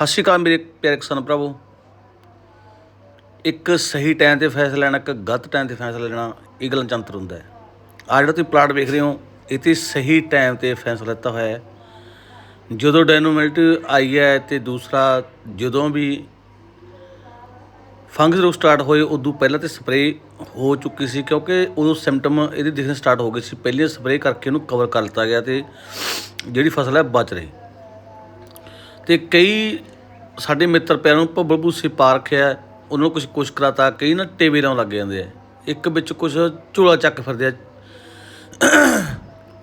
ਸਤਿ ਸ਼੍ਰੀ ਅਕਾਲ ਮੇਰੇ ਪਿਆਰੇ ਕਿਸਾਨ ਭਰਾਵੋ। ਇੱਕ ਸਹੀ ਟਾਈਮ ਤੇ ਫੈਸਲਾ ਲੈਣਾ, ਇੱਕ ਗਲਤ ਟਾਈਮ ਤੇ ਫੈਸਲਾ ਲੈਣਾ, ਇਹ ਗੱਲਾਂ ਚੰਤਰ ਹੁੰਦਾ ਹੈ। ਆ ਜਿਹੜਾ ਤੁਸੀਂ ਪਲਾਟ ਵੇਖ ਰਹੇ ਹੋ, ਇਹ ਤੇ ਸਹੀ ਟਾਈਮ ਤੇ ਫੈਸਲਾ ਲਿੱਤਾ ਹੋਇਆ ਹੈ। ਜਦੋਂ ਡਾਇਨੋਮਿਟ ਆਈ ਹੈ ਤੇ ਦੂਸਰਾ, ਜਦੋਂ ਵੀ ਫੰਗਸ ਰੋਗ ਸਟਾਰਟ ਹੋਏ, ਉਦੋਂ ਪਹਿਲਾਂ ਤੇ ਸਪਰੇਅ ਹੋ ਚੁੱਕੀ ਸੀ, ਕਿਉਂਕਿ ਉਦੋਂ ਸਿੰਪਟਮ ਇਹਦੇ ਦਿਖਣੇ ਸਟਾਰਟ ਹੋ ਗਏ ਸੀ। ਪਹਿਲੇ ਸਪਰੇਅ ਕਰਕੇ ਉਹਨੂੰ ਕਵਰ ਕਰ ਲਿੱਤਾ ਗਿਆ ਤੇ ਜਿਹੜੀ ਫਸਲ ਹੈ ਬਚ ਰਹੀ। ਤੇ ਕਈ ਸਾਡੇ ਮਿੱਤਰ ਪਿਆਰ ਨੂੰ ਭੱਬਲ ਭੂਸੇ ਪਾ ਰੱਖਿਆ ਹੈ, ਉਹਨਾਂ ਨੂੰ ਕੁਝ ਕੁਛ ਕਰਾਤਾ ਕਈ ਨਾ ਟੇਵੇ ਲਾਉਣ ਲੱਗ ਜਾਂਦੇ ਆ। ਇੱਕ ਵਿੱਚ ਕੁਝ ਝੋਲਾ ਚੱਕ ਫਿਰਦੇ ਆ।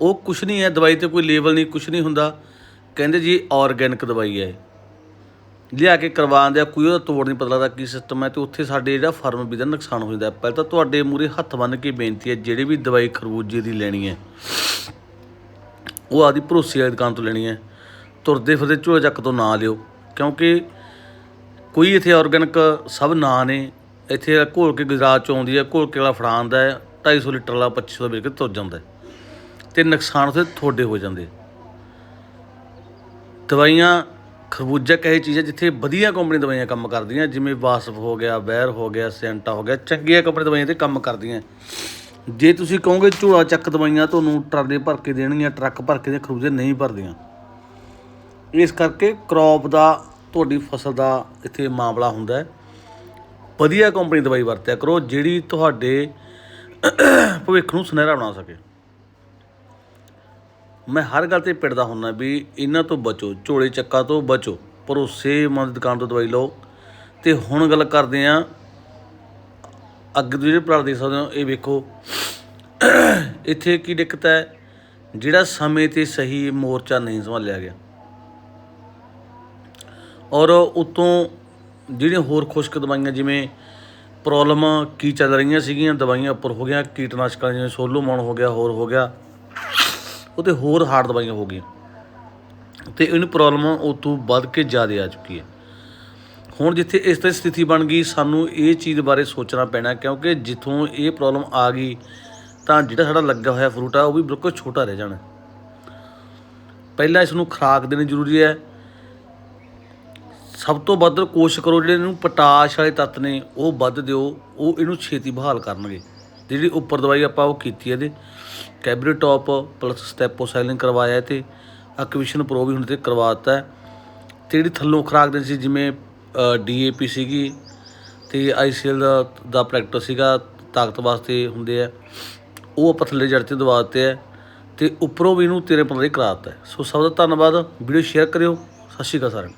ਉਹ ਕੁਛ ਨਹੀਂ ਹੈ ਦਵਾਈ ਤੇ ਕੋਈ ਲੇਬਲ ਨਹੀਂ ਕੁਛ ਨਹੀਂ ਹੁੰਦਾ। ਕਹਿੰਦੇ ਜੀ ਆਰਗੈਨਿਕ ਦਵਾਈ ਹੈ। ਲਿਆ ਕੇ ਕਰਵਾਉਂਦੇ ਆ ਕੋਈ ਉਹਦਾ ਤੋੜ ਨਹੀਂ ਪਤਾ ਲੱਗਦਾ ਕੀ ਸਿਸਟਮ ਹੈ ਤੇ ਉੱਥੇ ਸਾਡੇ ਜਿਹੜਾ ਫਾਰਮ ਵੀ ਦਾ ਨੁਕਸਾਨ ਹੋ ਜਾਂਦਾ। ਪਹਿਲਾਂ ਤਾਂ ਤੁਹਾਡੇ ਮੂਰੇ ਹੱਥ ਬੰਨ ਕੇ ਬੇਨਤੀ ਹੈ ਜਿਹੜੀ ਵੀ ਦਵਾਈ ਖਰਬੂਜੇ ਦੀ ਲੈਣੀ ਹੈ ਉਹ ਆਦੀ ਭਰੋਸੇ ਵਾਲੀ ਦੁਕਾਨ ਤੋਂ ਲੈਣੀ ਹੈ। ਤੁਰਦੇ ਫਿਰਦੇ ਝੋਲੇ ਚੱਕ ਤੋਂ ਨਾ ਲਿਓ, ਕਿਉਂਕਿ ਕੋਈ ਇੱਥੇ ਆਰਗੈਨਿਕ ਸਭ ਨਾਂ ਨੇ। ਇੱਥੇ ਘੋਲ ਕੇ ਗੁਜਰਾਤ 'ਚ ਆਉਂਦੀ ਹੈ, ਘੋਲ ਕੇ ਵਾਲਾ ਫੜਾਉਂਦਾ ਹੈ 250 ਲੀਟਰ ਵਾਲਾ 2500 ਦਾ ਵੇਚ ਕੇ ਤੁਰ ਜਾਂਦਾ ਹੈ। ਤੇ ਨੁਕਸਾਨ ਉੱਥੇ ਤੁਹਾਡੇ ਹੋ ਜਾਂਦੇ ਦਵਾਈਆਂ, ਖਰਬੂਜਾ ਕਹੇ ਚੀਜ਼ ਹੈ ਜਿੱਥੇ ਵਧੀਆ ਕੰਪਨੀ ਦਵਾਈਆਂ ਕੰਮ ਕਰਦੀਆਂ, ਜਿਵੇਂ ਵਾਸਫ ਹੋ ਗਿਆ, ਵੈਰ ਹੋ ਗਿਆ, ਸੈਂਟਾ ਹੋ ਗਿਆ, ਚੰਗੀਆਂ ਕੰਪਨੀ ਦਵਾਈਆਂ ਤੇ ਕੰਮ ਕਰਦੀਆਂ। ਜੇ ਤੁਸੀਂ ਕਹੋਗੇ ਝੋਲਾ ਚੱਕ ਦਵਾਈਆਂ ਤੁਹਾਨੂੰ ਟਰਾਲੇ ਭਰ ਕੇ ਦੇਣਗੀਆਂ, ਟਰੱਕ ਭਰ ਕੇ ਦੇ ਖਰਬੂਜੇ ਨਹੀਂ ਭਰਦੀਆਂ। ਇਸ ਕਰਕੇ ਕ੍ਰੌਪ ਦਾ, ਤੁਹਾਡੀ ਫਸਲ ਦਾ ਇੱਥੇ ਮਾਮਲਾ ਹੁੰਦਾ ਵਧੀਆ ਕੰਪਨੀ ਦਵਾਈ ਵਰਤਿਆ ਕਰੋ, ਜਿਹੜੀ ਤੁਹਾਡੇ ਭਵਿੱਖ ਨੂੰ ਸੁਨਹਿਰਾ ਬਣਾ ਸਕੇ। ਮੈਂ ਹਰ ਗੱਲ ਤੇ ਪਿੜਦਾ ਹੁੰਦਾ ਵੀ ਇਹਨਾਂ ਤੋਂ ਬਚੋ, ਝੋਲੇ ਚੱਕਾ ਤੋਂ ਬਚੋ, ਭਰੋਸੇਮੰਦ ਦੁਕਾਨ ਤੋਂ ਦਵਾਈ ਲਓ। ਤੇ ਹੁਣ ਗੱਲ ਕਰਦੇ ਆਂ ਅੱਗੇ ਜਿਹੜੇ ਪਲਾਟ ਦੇਖ ਸਕਦੇ ਹੋ, ਇਹ ਵੇਖੋ। ਇੱਥੇ ਕੀ ਦਿੱਕਤ ਹੈ, ਜਿਹੜਾ ਸਮੇਂ ਤੇ ਸਹੀ ਮੋਰਚਾ ਨਹੀਂ ਸੰਭਾਲਿਆ ਗਿਆ। ਔਰ ਉਤੋਂ ਜਿਹੜੀਆਂ ਹੋਰ ਖੁਸ਼ਕ ਦਵਾਈਆਂ ਜਿਵੇਂ ਪ੍ਰੋਬਲਮਾਂ ਕੀ ਚੱਲ ਰਹੀਆਂ ਸੀਗੀਆਂ, ਦਵਾਈਆਂ ਉੱਪਰ ਹੋ ਗਿਆ ਕੀਟਨਾਸ਼ਕਾਂ ਜਿਵੇਂ ਸੋਲੋਮੋਨ ਹੋ ਗਿਆ, ਹੋਰ ਹੋ ਗਿਆ ਉਹ ਤੇ ਹੋਰ ਹਾਰਡ ਦਵਾਈਆਂ ਹੋ ਗਈਆਂ। ਤੇ ਇਹਨੂੰ ਪ੍ਰੋਬਲਮ ਉਹ ਤੋਂ ਵੱਧ ਕੇ ਜ਼ਿਆਦਾ ਆ ਚੁੱਕੀ ਹੈ। ਹੁਣ ਜਿੱਥੇ ਇਸ ਤਰ੍ਹਾਂ ਦੀ ਸਥਿਤੀ ਬਣ ਗਈ, ਸਾਨੂੰ ਇਹ ਚੀਜ਼ ਬਾਰੇ ਸੋਚਣਾ ਪੈਣਾ, ਕਿਉਂਕਿ ਜਿੱਥੋਂ ਇਹ ਪ੍ਰੋਬਲਮ ਆ ਗਈ, ਤਾਂ ਜਿਹੜਾ ਸਾਡਾ ਲੱਗਾ ਹੋਇਆ ਫਰੂਟ ਆ, ਉਹ ਵੀ ਬਿਲਕੁਲ ਛੋਟਾ ਰਹਿ ਜਾਣਾ। ਪਹਿਲਾਂ ਇਸ ਨੂੰ ਖੁਰਾਕ ਦੇਣੀ ਜ਼ਰੂਰੀ ਹੈ ਸਭ ਤੋਂ ਵੱਧ ਕੋਸ਼ਿਸ਼ ਕਰੋ ਜਿਹੜੇ ਇਹਨੂੰ ਪੋਟਾਸ਼ ਵਾਲੇ ਤੱਤ ਨੇ, ਉਹ ਵੱਧ ਦਿਓ, ਉਹ ਇਹਨੂੰ ਛੇਤੀ ਬਹਾਲ ਕਰਨਗੇ। ਤੇ ਜਿਹੜੀ ਉੱਪਰ ਦਵਾਈ ਆਪਾਂ ਉਹ ਕੀਤੀ ਇਹਦੇ ਕੈਬਰੀਟੌਪ ਪਲਸ ਸਟੈਪੋਸਾਈਲਿਨ ਕਰਵਾਇਆ ਤੇ ਅਕਵਿਸ਼ਨ ਪ੍ਰੋ ਵੀ ਹੁਣ ਤੇ ਕਰਵਾਤਾ ਹੈ। ਤੇ ਜਿਹੜੀ ਥੱਲੋਂ ਖੁਰਾਕ ਦੇਣੀ ਸੀ, ਜਿਵੇਂ ਡੀਏਪੀ ਸੀਗੀ ਤੇ ਆਈਸੀਐਲ ਦਾ ਦਾ ਪ੍ਰੈਕਟਿਸ ਸੀਗਾ, ਤਾਕਤ ਵਾਸਤੇ ਹੁੰਦੇ ਆ, ਉਹ ਆਪਾਂ ਥੱਲੇ ਜੜ ਤੇ ਦਵਾ ਦਿੱਤੇ ਹੈ ਤੇ ਉੱਪਰੋਂ ਵੀ ਇਹਨੂੰ ਤੇਰੇ ਪੰਦਰੇ ਕਰਾ ਦਿੱਤਾ ਸੋ ਸਭ ਦਾ ਧੰਨਵਾਦ, ਵੀਡੀਓ ਸ਼ੇਅਰ ਕਰਿਓ, ਸਤਿ ਸ਼੍ਰੀ ਅਕਾਲ ਸਾਰਿਆਂ ਨੂੰ।